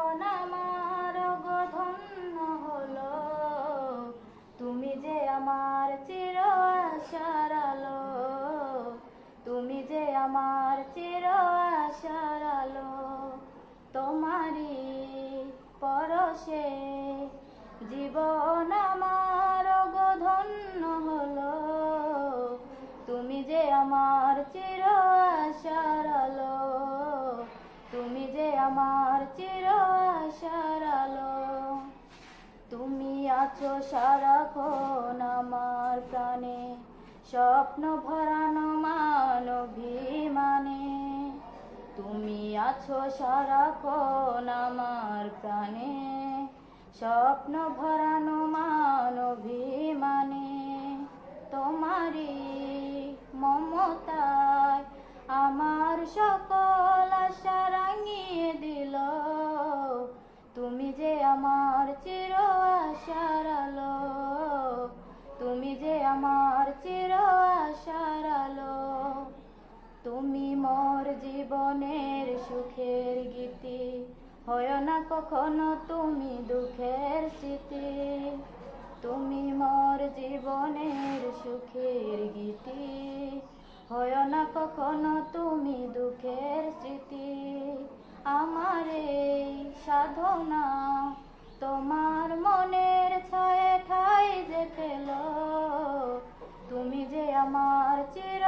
জীবন আমার গধন্য হলো। তুমি যে আমার চির আশার তুমি যে আমার চির আশার আলো তোমারি পরশে জীবন আমার গধন্য হলো। তুমি যে আমার চির আমার চির আশার আলো। তুমি আছো সারাক্ষণ আমার প্রাণে, স্বপ্ন ভরানো মানভিমানে তুমি আছো সারাক্ষণ আমার প্রাণে, স্বপ্ন ভরানো মানভিমানে তোমারই মমতায় আমার সকল যে আমার চির আশার আলো, তুমি যে আমার চির আশার আলো, তুমি মোর জীবনের সুখের গীতি, হয় না কখনো তুমি দুঃখের স্মৃতি, তুমি মোর জীবনের সুখের গীতি, হয় না কখনো তুমি সাধনা তোমার মনের ছায় ঠাই যে পেল তুমি যে আমার চির